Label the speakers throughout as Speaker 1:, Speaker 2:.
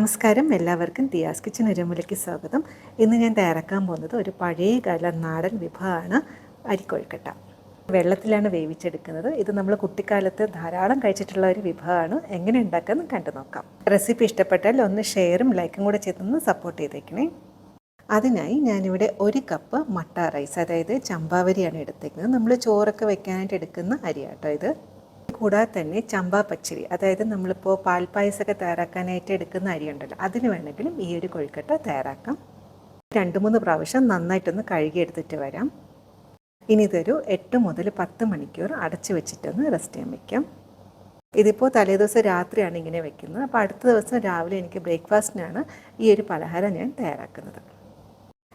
Speaker 1: നമസ്കാരം. എല്ലാവർക്കും ദിയാസ് കിച്ചൻ ഒരുമുലയ്ക്ക് സ്വാഗതം. ഇന്ന് ഞാൻ തയ്യാറാക്കാൻ പോകുന്നത് ഒരു പഴയകാല നാടൻ വിഭവമാണ് അരിക്കൊഴുക്കട്ട. വെള്ളത്തിലാണ് വേവിച്ചെടുക്കുന്നത്. ഇത് നമ്മൾ കുട്ടിക്കാലത്ത് ധാരാളം കഴിച്ചിട്ടുള്ള ഒരു വിഭവമാണ്. എങ്ങനെ ഉണ്ടാക്കാമെന്ന് കണ്ടു നോക്കാം. റെസിപ്പി ഇഷ്ടപ്പെട്ടാൽ ഒന്ന് ഷെയറും ലൈക്കും കൂടെ ചെയ്തൊന്ന് സപ്പോർട്ട് ചെയ്തേക്കണേ. അതിനായി ഞാനിവിടെ ഒരു കപ്പ് മട്ട റൈസ് അതായത് ചമ്പാവരിയാണ് എടുത്തേക്കുന്നത്. നമ്മൾ ചോറൊക്കെ വെക്കാനായിട്ട് എടുക്കുന്ന അരിയാട്ടോ ഇത്. കൂടാതെ തന്നെ ചമ്പ പച്ചരി അതായത് നമ്മളിപ്പോൾ പാൽപ്പായസമൊക്കെ തയ്യാറാക്കാനായിട്ട് എടുക്കുന്ന അരി ഉണ്ടല്ലോ അതിന് വേണമെങ്കിലും ഈ ഒരു കൊഴുക്കട്ട തയ്യാറാക്കാം. രണ്ട് മൂന്ന് പ്രാവശ്യം നന്നായിട്ടൊന്ന് കഴുകിയെടുത്തിട്ട് വരാം. ഇനി ഇതൊരു എട്ട് മുതൽ പത്ത് മണിക്കൂർ അടച്ചു വെച്ചിട്ടൊന്ന് റെസ്റ്റ് ചെയ്യാൻ വയ്ക്കാം ഇതിപ്പോൾ തലേദിവസം രാത്രിയാണ് ഇങ്ങനെ വെക്കുന്നത്. അപ്പോൾ അടുത്ത ദിവസം രാവിലെ എനിക്ക് ബ്രേക്ക്ഫാസ്റ്റിനാണ് ഈ ഒരു പലഹാരം ഞാൻ തയ്യാറാക്കുന്നത്.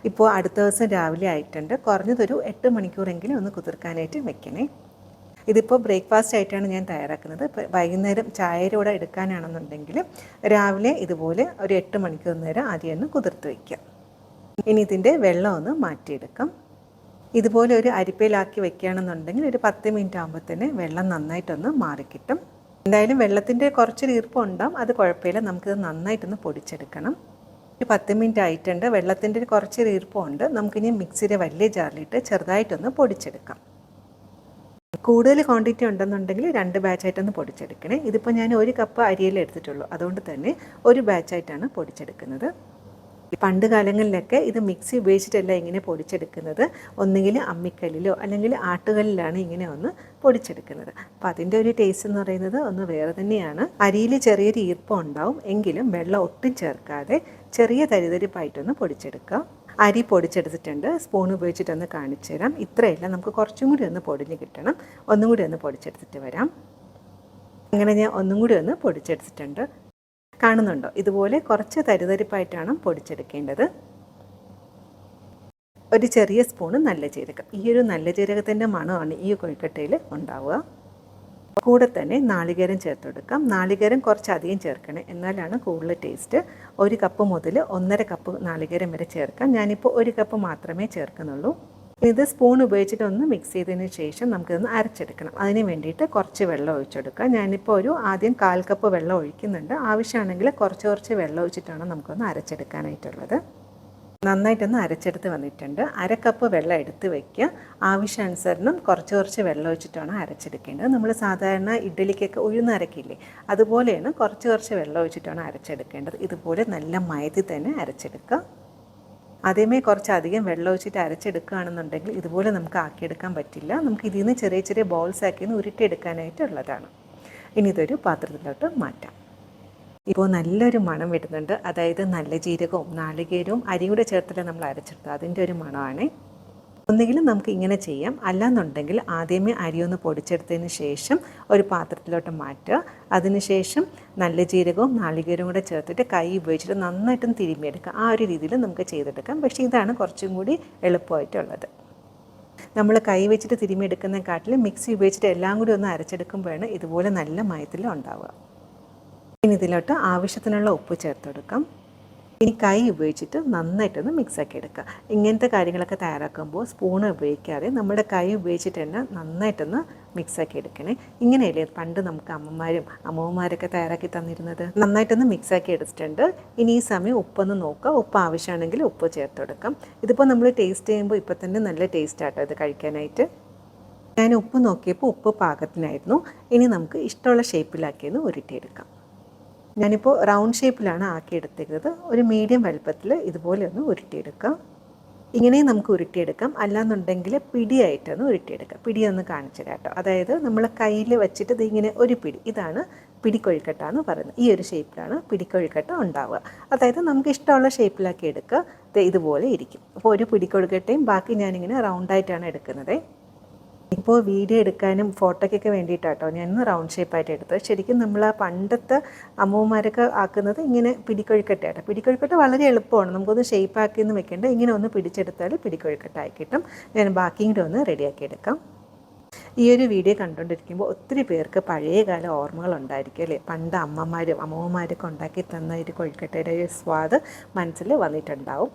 Speaker 1: ഇപ്പോൾ അടുത്ത ദിവസം രാവിലെ ആയിട്ടുണ്ട്. കുറഞ്ഞതൊരു എട്ട് മണിക്കൂറെങ്കിലും ഒന്ന് കുതിർക്കാനായിട്ട് വെക്കണേ. ഇതിപ്പോൾ ബ്രേക്ക്ഫാസ്റ്റ് ആയിട്ടാണ് ഞാൻ തയ്യാറാക്കുന്നത്. വൈകുന്നേരം ചായയുടെ കൂടെ എടുക്കാനാണെന്നുണ്ടെങ്കിൽ രാവിലെ ഇതുപോലെ ഒരു എട്ട് മണിക്കൂർ നേരം ആദ്യം ഒന്ന് കുതിർത്ത് വയ്ക്കാം ഇനി ഇതിന്റെ വെള്ളം ഒന്ന് മാറ്റിയെടുക്കാം. ഇതുപോലെ ഒരു അരിപ്പയിലാക്കി വെക്കുകയാണെന്നുണ്ടെങ്കിൽ ഒരു പത്ത് മിനിറ്റ് ആകുമ്പോൾ തന്നെ വെള്ളം നന്നായിട്ടൊന്ന് മാറിക്കിട്ടും. എന്തായാലും വെള്ളത്തിന്റെ കുറച്ചൊരു ഈർപ്പം ഉണ്ടാകും അത് കുഴപ്പമില്ല. നമുക്കിത് നന്നായിട്ടൊന്ന് പൊടിച്ചെടുക്കണം. ഒരു പത്ത് മിനിറ്റ് ആയിട്ടുണ്ട്. വെള്ളത്തിന്റെ കുറച്ച് കുറച്ചൊരു ഈർപ്പമുണ്ട് നമുക്കിനി മിക്സിയുടെ വലിയ ജാറിലിട്ട് ചെറുതായിട്ടൊന്ന് പൊടിച്ചെടുക്കാം. കൂടുതൽ ക്വാണ്ടിറ്റി ഉണ്ടെന്നുണ്ടെങ്കിൽ രണ്ട് ബാച്ചായിട്ടൊന്ന് പൊടിച്ചെടുക്കണേ. ഇതിപ്പോൾ ഞാൻ ഒരു കപ്പ് അരിയിൽ എടുത്തിട്ടുള്ളൂ. അതുകൊണ്ട് തന്നെ ഒരു ബാച്ചായിട്ടാണ് പൊടിച്ചെടുക്കുന്നത്. പണ്ട് കാലങ്ങളിലൊക്കെ ഇത് മിക്സി ഉപയോഗിച്ചിട്ടല്ല ഇങ്ങനെ പൊടിച്ചെടുക്കുന്നത്. ഒന്നുകിൽ അമ്മിക്കല്ലിലോ അല്ലെങ്കിൽ ആട്ടുകല്ലിലാണ് ഇങ്ങനെ ഒന്ന് പൊടിച്ചെടുക്കുന്നത്. അപ്പോൾ അതിന്റെ ഒരു ടേസ്റ്റ് എന്ന് പറയുന്നത് ഒന്ന് വേറെ തന്നെയാണ്. അരിയിൽ ചെറിയൊരു ഈർപ്പം ഉണ്ടാവും. എങ്കിലും വെള്ളം ഒട്ടും ചേർക്കാതെ ചെറിയ തരിതരിപ്പായിട്ടൊന്ന് പൊടിച്ചെടുക്കാം. അരി പൊടിച്ചെടുത്തിട്ടുണ്ട്. സ്പൂൺ ഉപയോഗിച്ചിട്ടൊന്ന് കാണിച്ചു തരാം. ഇത്രയല്ല. നമുക്ക് കുറച്ചും കൂടി ഒന്ന് പൊടിഞ്ഞ് കിട്ടണം. ഒന്നും കൂടി ഒന്ന് പൊടിച്ചെടുത്തിട്ട് വരാം. അങ്ങനെ ഞാൻ ഒന്നും കൂടി ഒന്ന് പൊടിച്ചെടുത്തിട്ടുണ്ട്. കാണുന്നുണ്ടോ? ഇതുപോലെ കുറച്ച് തരിതരിപ്പായിട്ടാണ് പൊടിച്ചെടുക്കേണ്ടത്. ഒരു ചെറിയ സ്പൂണ് നല്ല ജീരകം. ഈ ഒരു നല്ല ജീരകത്തിന്റെ മണമാണ് ഈ കൊഴുക്കട്ടയിൽ ഉണ്ടാവുക. കൂടെ തന്നെ നാളികേരം ചേർത്ത് കൊടുക്കാം നാളികേരം കുറച്ചധികം ചേർക്കണേ. എന്നാലാണ് കൂടുതൽ ടേസ്റ്റ്. ഒരു കപ്പ് മുതൽ ഒന്നര കപ്പ് നാളികേരം വരെ ചേർക്കാം. ഞാനിപ്പോൾ ഒരു കപ്പ് മാത്രമേ ചേർക്കുന്നുള്ളൂ. ഇത് സ്പൂൺ ഉപയോഗിച്ചിട്ട് ഒന്ന് മിക്സ് ചെയ്തതിന് ശേഷം നമുക്കിതൊന്ന് അരച്ചെടുക്കണം. അതിന് വേണ്ടിയിട്ട് കുറച്ച് വെള്ളം ഒഴിച്ചെടുക്കാം. ഞാനിപ്പോൾ ഒരു ആദ്യം കാൽ കപ്പ് വെള്ളം ഒഴിക്കുന്നുണ്ട്. ആവശ്യമാണെങ്കിൽ കുറച്ച് കുറച്ച് വെള്ളം ഒഴിച്ചിട്ടാണ് നമുക്കൊന്ന് അരച്ചെടുക്കാനായിട്ടുള്ളത്. നന്നായിട്ടൊന്ന് അരച്ചെടുത്ത് വന്നിട്ടുണ്ട്. അര കപ്പ് വെള്ളം എടുത്ത് വയ്ക്കുക ആവശ്യാനുസരണം കുറച്ച് കുറച്ച് വെള്ളം ഒഴിച്ചിട്ടാണ് അരച്ചെടുക്കേണ്ടത്. നമ്മൾ സാധാരണ ഇഡ്ഡലിക്കൊക്കെ ഉഴുന്ന് അരക്കില്ലേ അതുപോലെയാണ് കുറച്ച് കുറച്ച് വെള്ളം ഒഴിച്ചിട്ടാണ് അരച്ചെടുക്കേണ്ടത്. ഇതുപോലെ നല്ല മയത്തിൽ തന്നെ അരച്ചെടുക്കുക. ആദ്യമേ കുറച്ചധികം വെള്ളം ഒഴിച്ചിട്ട് അരച്ചെടുക്കുകയാണെന്നുണ്ടെങ്കിൽ ഇതുപോലെ നമുക്ക് ആക്കിയെടുക്കാൻ പറ്റില്ല. നമുക്ക് ഇതിൽ നിന്ന് ചെറിയ ചെറിയ ബോൾസ് ആക്കി ഉരുട്ടിയെടുക്കാനായിട്ടുള്ളതാണ്. ഇനി ഇതൊരു പാത്രത്തിലോട്ട് മാറ്റാം. ഇപ്പോൾ നല്ലൊരു മണം വരുന്നുണ്ട്. അതായത് നല്ല ജീരകവും നാളികേരവും അരിയും കൂടെ ചേർത്തിട്ട് നമ്മൾ അരച്ചെടുത്തത്. അതിന്റെ ഒരു മണമാണ്. ഒന്നുകിലും നമുക്ക് ഇങ്ങനെ ചെയ്യാം. അല്ലാന്നുണ്ടെങ്കിൽ ആദ്യമേ അരി ഒന്ന് പൊടിച്ചെടുത്തതിന് ശേഷം ഒരു പാത്രത്തിലോട്ട് മാറ്റുക. അതിനുശേഷം നല്ല ജീരകവും നാളികേരവും കൂടെ ചേർത്തിട്ട് കൈ ഉപയോഗിച്ചിട്ട് നന്നായിട്ടും തിരുമ്മിയെടുക്കുക. ആ ഒരു രീതിയിൽ നമുക്ക് ചെയ്തെടുക്കാം. പക്ഷേ ഇതാണ് കുറച്ചും കൂടി എളുപ്പമായിട്ടുള്ളത്. നമ്മൾ കൈ വെച്ചിട്ട് തിരുമ്മിയെടുക്കുന്നതിനെക്കാട്ടിലും മിക്സി ഉപയോഗിച്ചിട്ട് എല്ലാം കൂടി ഒന്ന് അരച്ചെടുക്കുമ്പോഴാണ് ഇതുപോലെ നല്ല മയത്തിൽ ഉണ്ടാവുക. ഇനി ഇതിലോട്ട് ആവശ്യത്തിനുള്ള ഉപ്പ് ചേർത്ത് കൊടുക്കാം. ഇനി കൈ ഉപയോഗിച്ചിട്ട് നന്നായിട്ടൊന്ന് മിക്സാക്കി എടുക്കുക. ഇങ്ങനത്തെ കാര്യങ്ങളൊക്കെ തയ്യാറാക്കുമ്പോൾ സ്പൂൺ ഉപയോഗിക്കാതെ നമ്മുടെ കൈ ഉപയോഗിച്ചിട്ട് തന്നെ നന്നായിട്ടൊന്ന് മിക്സാക്കി എടുക്കണേ. ഇങ്ങനെയല്ലേ പണ്ട് നമുക്ക് അമ്മമാരും അമ്മമാരൊക്കെ തയ്യാറാക്കി തന്നിരുന്നത്? നന്നായിട്ടൊന്ന് മിക്സാക്കി എടുത്തിട്ടുണ്ട്. ഇനി ഈ സമയം ഉപ്പൊന്ന് നോക്കുക. ഉപ്പ് ആവശ്യമാണെങ്കിൽ ഉപ്പ് ചേർത്ത് കൊടുക്കാം. ഇതിപ്പോൾ നമ്മൾ ടേസ്റ്റ് ചെയ്യുമ്പോൾ ഇപ്പോൾ തന്നെ നല്ല ടേസ്റ്റ് ആട്ടോ ഇത് കഴിക്കാനായിട്ട്. ഞാൻ ഉപ്പ് നോക്കിയപ്പോൾ ഉപ്പ് പാകത്തിനായിരുന്നു. ഇനി നമുക്ക് ഇഷ്ടമുള്ള ഷേപ്പിലാക്കിയൊന്ന് ഉരുട്ടിയെടുക്കാം. ഞാനിപ്പോൾ റൗണ്ട് ഷേപ്പിലാണ് ആക്കിയെടുത്തേക്കുന്നത് ഒരു മീഡിയം വലുപ്പത്തിൽ ഇതുപോലെ ഒന്ന് ഉരുട്ടിയെടുക്കാം. ഇങ്ങനെ നമുക്ക് ഉരുട്ടിയെടുക്കാം. അല്ലാന്നുണ്ടെങ്കിൽ പിടിയായിട്ടൊന്ന് ഉരുട്ടിയെടുക്കാം. പിടി ഒന്ന് കാണിച്ചു കേട്ടോ. അതായത് നമ്മൾ കയ്യിൽ വെച്ചിട്ട് ഇതിങ്ങനെ ഒരു പിടി. ഇതാണ് പിടിക്കൊഴുക്കട്ട എന്ന് പറയുന്നത്. ഈ ഒരു ഷേപ്പിലാണ് പിടിക്കൊഴുക്കട്ട ഉണ്ടാവുക. അതായത് നമുക്ക് ഇഷ്ടമുള്ള ഷേപ്പിലാക്കി എടുക്കുക. ഇതുപോലെ ഇരിക്കും. അപ്പോൾ ഒരു പിടിക്കൊഴുക്കട്ടയും ബാക്കി ഞാനിങ്ങനെ റൗണ്ടായിട്ടാണ് എടുക്കുന്നത്. ഇപ്പോൾ വീഡിയോ എടുക്കാനും ഫോട്ടോയ്ക്കൊക്കെ വേണ്ടിയിട്ടാട്ടോ ഞാൻ റൗണ്ട് ഷേപ്പായിട്ട് എടുത്തത്. ശരിക്കും നമ്മൾ ആ പണ്ടത്തെ അമ്മൂമാരൊക്കെ ആക്കുന്നത് ഇങ്ങനെ പിടിക്കൊഴുക്കട്ടെ ആട്ടോ പിടിക്കൊഴുക്കട്ട വളരെ എളുപ്പമാണ്. നമുക്കൊന്ന് ഷേപ്പാക്കി എന്ന് വെക്കേണ്ട. ഇങ്ങനെ ഒന്ന് പിടിച്ചെടുത്താൽ പിടിക്കൊഴുക്കട്ടായി കിട്ടും. ഞാൻ ബാക്കിയും കൂടെ ഒന്ന് റെഡിയാക്കി എടുക്കാം. ഈ ഒരു വീഡിയോ കണ്ടുകൊണ്ടിരിക്കുമ്പോൾ ഒത്തിരി പേർക്ക് പഴയകാല ഓർമ്മകൾ ഉണ്ടായിരിക്കും അല്ലേ? പണ്ട് അമ്മമാരും അമ്മമാരൊക്കെ ഉണ്ടാക്കി തന്ന ഒരു കൊഴുക്കട്ടയുടെ സ്വാദ് മനസ്സിൽ വന്നിട്ടുണ്ടാവും.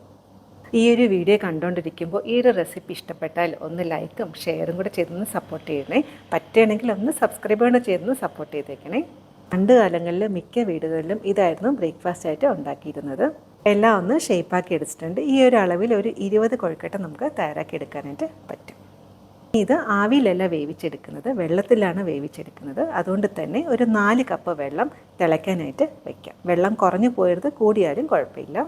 Speaker 1: ഈ ഒരു വീഡിയോ കണ്ടുകൊണ്ടിരിക്കുമ്പോൾ ഈ ഒരു റെസിപ്പി ഇഷ്ടപ്പെട്ടാൽ ഒന്ന് ലൈക്കും ഷെയറും കൂടെ ചെയ്തൊന്ന് സപ്പോർട്ട് ചെയ്യണേ. പറ്റുകയാണെങ്കിൽ ഒന്ന് സബ്സ്ക്രൈബ് കൂടെ ചെയ്തൊന്ന് സപ്പോർട്ട് ചെയ്തേക്കണേ. പണ്ട് കാലങ്ങളിൽ മിക്ക വീടുകളിലും ഇതായിരുന്നു ബ്രേക്ക്ഫാസ്റ്റ് ആയിട്ട് ഉണ്ടാക്കിയിരുന്നത്. എല്ലാം ഒന്ന് ഷേപ്പാക്കി എടുത്തിട്ടുണ്ട്. ഈ ഒരു അളവിൽ ഒരു ഇരുപത് കൊഴുക്കട്ട നമുക്ക് തയ്യാറാക്കി എടുക്കാനായിട്ട് പറ്റും. ഇത് ആവിയിലല്ല വേവിച്ചെടുക്കുന്നത്. വെള്ളത്തിലാണ് വേവിച്ചെടുക്കുന്നത്. അതുകൊണ്ട് തന്നെ ഒരു നാല് കപ്പ് വെള്ളം തിളയ്ക്കാനായിട്ട് വയ്ക്കാം വെള്ളം കുറഞ്ഞു പോയത് കൂടിയാലും കുഴപ്പമില്ല.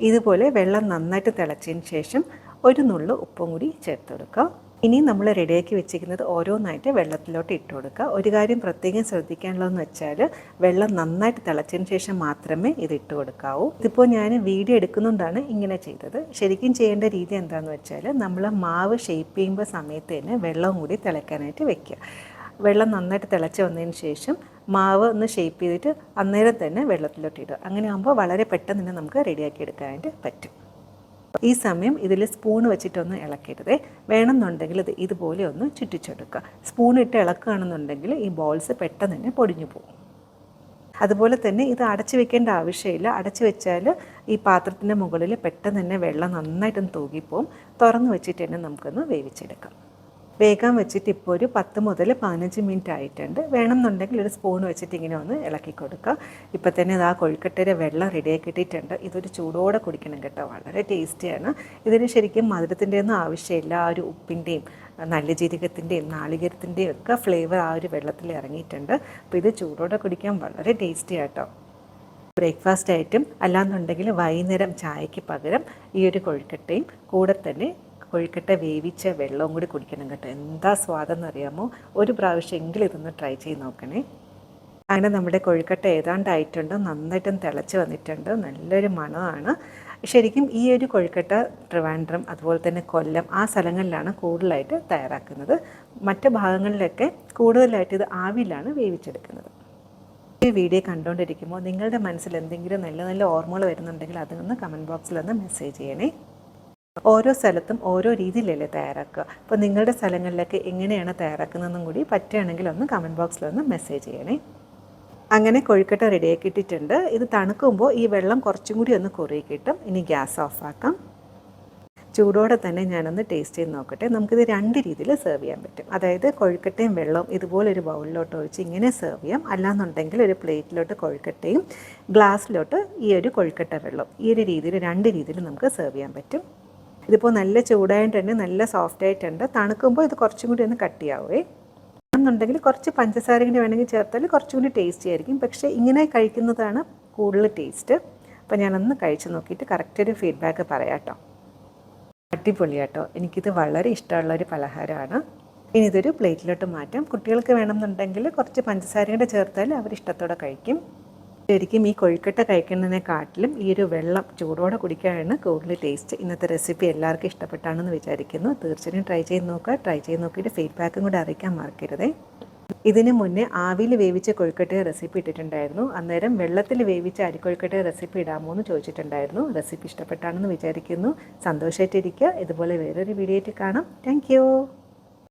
Speaker 1: ഇതുപോലെ വെള്ളം നന്നായിട്ട് തിളച്ചതിന് ശേഷം ഒരു നുള്ളു ഉപ്പും കൂടി ചേർത്ത് ഇനി നമ്മൾ റെഡിയാക്കി വെച്ചിരിക്കുന്നത് ഓരോന്നായിട്ട് വെള്ളത്തിലോട്ട് ഇട്ട് കൊടുക്കുക. ഒരു കാര്യം പ്രത്യേകം ശ്രദ്ധിക്കാനുള്ളതെന്ന് വെച്ചാൽ വെള്ളം നന്നായിട്ട് തിളച്ചതിന് ശേഷം മാത്രമേ ഇത് ഇട്ട് കൊടുക്കാവൂ. ഇതിപ്പോൾ ഞാൻ വീഡിയോ എടുക്കുന്നുകൊണ്ടാണ് ഇങ്ങനെ ചെയ്തത്. ശരിക്കും ചെയ്യേണ്ട രീതി എന്താണെന്ന് വെച്ചാൽ നമ്മൾ മാവ് ഷേപ്പ് ചെയ്യുമ്പോൾ സമയത്ത് തന്നെ വെള്ളം കൂടി തിളയ്ക്കാനായിട്ട് വെക്കുക. വെള്ളം നന്നായിട്ട് തിളച്ച് വന്നതിന് ശേഷം മാവ് ഒന്ന് ഷേപ്പ് ചെയ്തിട്ട് അന്നേരം തന്നെ വെള്ളത്തിലോട്ട് അങ്ങനെ ആകുമ്പോൾ വളരെ പെട്ടെന്ന് തന്നെ നമുക്ക് റെഡിയാക്കി എടുക്കാനായിട്ട് പറ്റും. ഈ സമയം ഇതിൽ സ്പൂൺ വെച്ചിട്ടൊന്ന് ഇളക്കരുത്. വേണമെന്നുണ്ടെങ്കിൽ ഇത് ഇതുപോലെ ഒന്ന് ചുറ്റിച്ചെടുക്കുക. സ്പൂൺ ഇട്ട് ഇളക്കുകയാണെന്നുണ്ടെങ്കിൽ ഈ ബോൾസ് പെട്ടെന്ന് തന്നെ പൊടിഞ്ഞു പോകും. അതുപോലെ തന്നെ ഇത് അടച്ചു വെക്കേണ്ട ആവശ്യമില്ല. അടച്ചു വെച്ചാൽ ഈ പാത്രത്തിന്റെ മുകളിൽ പെട്ടെന്ന് തന്നെ വെള്ളം നന്നായിട്ടൊന്ന് തൂകിപ്പോവും. തുറന്ന് വെച്ചിട്ട് തന്നെ നമുക്കൊന്ന് വേവിച്ചെടുക്കാം. വേഗം വെച്ചിട്ട് ഇപ്പോൾ ഒരു പത്ത് മുതൽ പതിനഞ്ച് മിനിറ്റ് ആയിട്ടുണ്ട്. വേണമെന്നുണ്ടെങ്കിൽ ഒരു സ്പൂൺ വെച്ചിട്ട് ഇങ്ങനെ ഒന്ന് ഇളക്കി കൊടുക്കുക. ഇപ്പം തന്നെ ഇത് ആ കൊഴുക്കട്ടയുടെ വെള്ളം റെഡിയായി ഇട്ടിട്ടുണ്ട് ഇതൊരു ചൂടോടെ കുടിക്കണം കേട്ടോ. വളരെ ടേസ്റ്റിയാണ് ഇതിന് ശരിക്കും മധുരത്തിന്റെ ഒന്നും ആവശ്യമില്ല. ആ ഒരു ഉപ്പിന്റെയും നല്ല ജീരകത്തിന്റെയും നാളികേരത്തിന്റെയും ഒക്കെ ഫ്ലേവർ ആ ഒരു വെള്ളത്തിൽ ഇറങ്ങിയിട്ടുണ്ട്. അപ്പോൾ ഇത് ചൂടോടെ കുടിക്കാൻ വളരെ ടേസ്റ്റി ആട്ടോ. ബ്രേക്ക്ഫാസ്റ്റ് ആയിട്ടും അല്ലാന്നുണ്ടെങ്കിൽ വൈകുന്നേരം ചായയ്ക്ക് പകരം ഈ ഒരു കൊഴുക്കട്ടയും കൂടെ തന്നെ കൊഴുക്കട്ട വേവിച്ച വെള്ളവും കൂടി കുടിക്കണം കേട്ടോ. എന്താ സ്വാദെന്ന് അറിയാമോ? ഒരു പ്രാവശ്യമെങ്കിലും ഇതൊന്ന് ട്രൈ ചെയ്ത് നോക്കണേ. അങ്ങനെ നമ്മുടെ കൊഴുക്കട്ട ഏതാണ്ടായിട്ടുണ്ട് നന്നായിട്ടും തിളച്ച് വന്നിട്ടുണ്ട്. നല്ലൊരു മണമാണ്. ശരിക്കും ഈ ഒരു കൊഴുക്കട്ട ട്രിവാൻഡ്രം അതുപോലെ തന്നെ കൊല്ലം ആ സ്ഥലങ്ങളിലാണ് കൂടുതലായിട്ട് തയ്യാറാക്കുന്നത്. മറ്റ് ഭാഗങ്ങളിലൊക്കെ കൂടുതലായിട്ട് ഇത് ആവിയിലാണ് വേവിച്ചെടുക്കുന്നത്. ഈ വീഡിയോ കണ്ടുകൊണ്ടിരിക്കുമ്പോൾ നിങ്ങളുടെ മനസ്സിൽ എന്തെങ്കിലും നല്ല നല്ല ഓർമ്മകൾ വരുന്നുണ്ടെങ്കിൽ അതൊന്ന് കമന്റ് ബോക്സിൽ ഒന്ന് മെസ്സേജ് ചെയ്യണേ. ഓരോ സ്ഥലത്തും ഓരോ രീതിയിലല്ലേ തയ്യാറാക്കുക. അപ്പോൾ നിങ്ങളുടെ സ്ഥലങ്ങളിലൊക്കെ എങ്ങനെയാണ് തയ്യാറാക്കുന്നതെന്നും കൂടി പറ്റുകയാണെങ്കിൽ ഒന്ന് കമന്റ് ബോക്സിലൊന്ന് മെസ്സേജ് ചെയ്യണേ. അങ്ങനെ കൊഴുക്കട്ട റെഡിയാക്കി ഇട്ടിട്ടുണ്ട്. ഇത് തണുക്കുമ്പോൾ ഈ വെള്ളം കുറച്ചും കൂടി ഒന്ന് കുറുകി കിട്ടും. ഇനി ഗ്യാസ് ഓഫാക്കാം ചൂടോടെ തന്നെ ഞാനൊന്ന് ടേസ്റ്റ് ചെയ്ത് നോക്കട്ടെ. നമുക്കിത് രണ്ട് രീതിയിൽ സെർവ് ചെയ്യാൻ പറ്റും. അതായത് കൊഴുക്കട്ടയും വെള്ളവും ഇതുപോലെ ഒരു ബൗളിലോട്ട് ഒഴിച്ച് ഇങ്ങനെ സെർവ് ചെയ്യാം. അല്ലാന്നുണ്ടെങ്കിൽ ഒരു പ്ലേറ്റിലോട്ട് കൊഴുക്കട്ടയും ഗ്ലാസ്സിലോട്ട് ഈ ഒരു കൊഴുക്കട്ട വെള്ളം ഈ ഒരു രീതിയിൽ രണ്ട് രീതിയിൽ നമുക്ക് സെർവ് ചെയ്യാൻ പറ്റും. ഇതിപ്പോൾ നല്ല ചൂടായിട്ടുണ്ട് നല്ല സോഫ്റ്റ് ആയിട്ടുണ്ട്. തണുക്കുമ്പോൾ ഇത് കുറച്ചും കൂടി ഒന്ന് കട്ടിയാവേ എന്നുണ്ടെങ്കിൽ കുറച്ച് പഞ്ചസാര കൂടി വേണമെങ്കിൽ ചേർത്താൽ കുറച്ചും കൂടി ടേസ്റ്റി ആയിരിക്കും. പക്ഷേ ഇങ്ങനെ കഴിക്കുന്നതാണ് കൂടുതൽ ടേസ്റ്റ് അപ്പോൾ ഞാനൊന്ന് കഴിച്ച് നോക്കിയിട്ട് കറക്റ്റ് ഒരു ഫീഡ്ബാക്ക് പറയാം കേട്ടോ അടിപൊളിയാട്ടോ എനിക്കിത് വളരെ ഇഷ്ടമുള്ള ഒരു പലഹാരമാണ്. ഇനി ഇതൊരു പ്ലേറ്റിലോട്ട് മാറ്റാം. കുട്ടികൾക്ക് വേണമെന്നുണ്ടെങ്കിൽ കുറച്ച് പഞ്ചസാര കൂടെ ചേർത്താൽ അവർ ഇഷ്ടത്തോടെ കഴിക്കും. ശരിക്കും ഈ കൊഴുക്കട്ട കഴിക്കുന്നതിനെക്കാട്ടിലും ഈ ഒരു വെള്ളം ചൂടോടെ കുടിക്കാനാണ് കൂടുതൽ ടേസ്റ്റ് ഇന്നത്തെ റെസിപ്പി എല്ലാവർക്കും ഇഷ്ടപ്പെട്ടാണെന്ന് വിചാരിക്കുന്നു. തീർച്ചയായും ട്രൈ ചെയ്ത് നോക്കുക. ട്രൈ ചെയ്ത് നോക്കിയിട്ട് ഫീഡ്ബാക്കും കൂടെ അറിയിക്കാൻ മറക്കരുതേ. ഇതിനു മുന്നേ ആവിയിൽ വേവിച്ച കൊഴുക്കട്ട റെസിപ്പി ഇട്ടിട്ടുണ്ടായിരുന്നു. അന്നേരം വെള്ളത്തിൽ വേവിച്ച അരിക്കൊഴുക്കട്ട റെസിപ്പി ഇടാമോ എന്ന് ചോദിച്ചിട്ടുണ്ടായിരുന്നു. റെസിപ്പി ഇഷ്ടപ്പെട്ടാണെന്ന് വിചാരിക്കുന്നു. സന്തോഷമായിട്ടിരിക്കുക. ഇതുപോലെ വേറൊരു വീഡിയോ ആയിട്ട് കാണാം. താങ്ക്